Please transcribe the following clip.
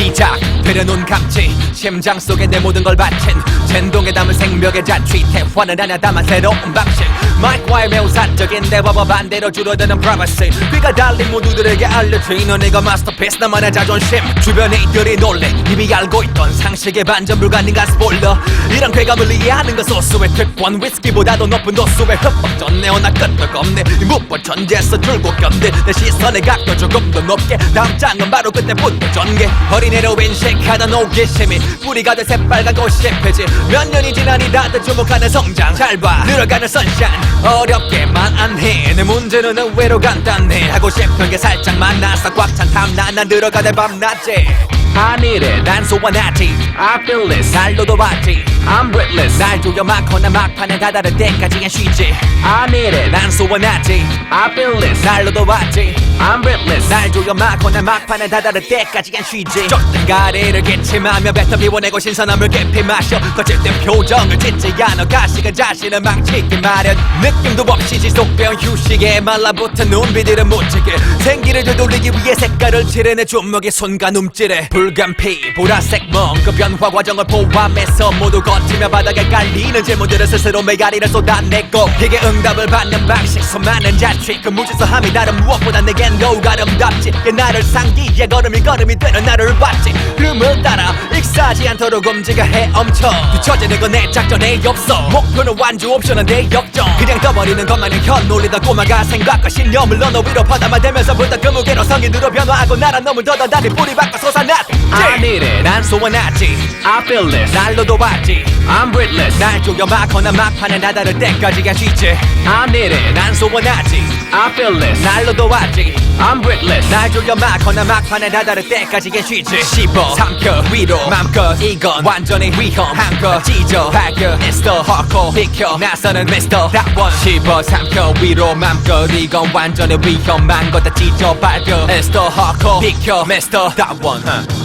시 작 들여놓은 감지 심장 속에 내 모든 걸 바친 진동에 담은 생명의 자취 태환은 하나 담아 새로운 방식 마이크와의 매우 사적인 대화와 반대로 줄어드는 프라이버시 귀가 달린 모두들에게 알려진 너네가 마스터피스 나만의 자존심. 주변의 이들이 놀래 이미 알고 있던 상식의 반전 불가능한 스포일러 이런 쾌감을 이해하는 것 소수의 특권 위스키보다도 높은 도수의 흡법전 내어나 끄떡 없네. 이 무법 천재에서 줄곧 견딜 내 시선의 각도 조금 더 높게. 다음 장은 바로 그때부터 전개. 어린애로 인식 하던 호기심이. 뿌리가 돼 새빨간 꽃이 펴지. 몇 년이 지나니 다들 주목하는 성장. 잘봐 늘어가는 선샤인 어렵게만 안해 내 문제는 의외로 간단해. 하고 싶은 게 살짝 만나서 꽉 찬 탐나. 난 들어가네 밤낮에 it 난 소원하지. I feel this. 날로도 봤지. I'm breathless. 날 조여 막거나 막판에 다다를 때까지는 쉬지. it 난 소원하지. I feel this. 날로도 봤지 I'm breathless 날 조여 막거나 막판에 다다를 때까지는 쉬지. 쫓던 가래를 기침하며 뱉어 비워내고 신선함을 깊이 마셔. 거칠던 표정을 짓지 않아. 가시가 자신을 망치기 마련. 느낌도 없이 지속되어 휴식에 말라붙은 눈비들은 무지개 생기를 되돌리기 위해 색깔을 칠해내 주먹의 손과 움찔해 붉은 피 보라색 멍그 변화 과정을 포함해서 모두 거치며 바닥에 깔리는 질문들을 스스로 메가리를 쏟아내고. 이게 응답을 받는 방식 수많은 자취. 그 무질서함이 다른 무엇보다 내겐 더욱 아름답지. 그 나를 상기에 걸음이 걸음이 되는 나를 봤지. 흐름을 따라 익사하지 않도록 움직여 헤엄쳐. 뒤처지는 건 내 작전에 없어 목표는 완주 옵션은 내 역정. 그냥 떠버리는 것만이 혀놀리다 꼬마가 생각과 신념을 너너 위로 받아마대면서 불다 그 무게로 성인으로 변화하고 나란 놈을 더더다니 뿌리 박고 솟아났지. I need it 난 소원하지. I feel this. 날로도 봤지. I'm breathless. 날 조여 막거나 막판에 나다를 때까지가 쉬지. I need it 난 소원하지. I feel this. 날로도 봤지 I'm breathless 날 조여 막거나 막판에 나다를 때까지가 쉬지 씹어 삼켜 위로 맘껏 이건 완전히 위험한 거 찢어 It's the hardcore 비켜 나서는 Mr. That one 씹어 삼켜 위로 맘껏 이건 완전히 위험한 거다 찢어 It's the hardcore 비켜 Mr. That.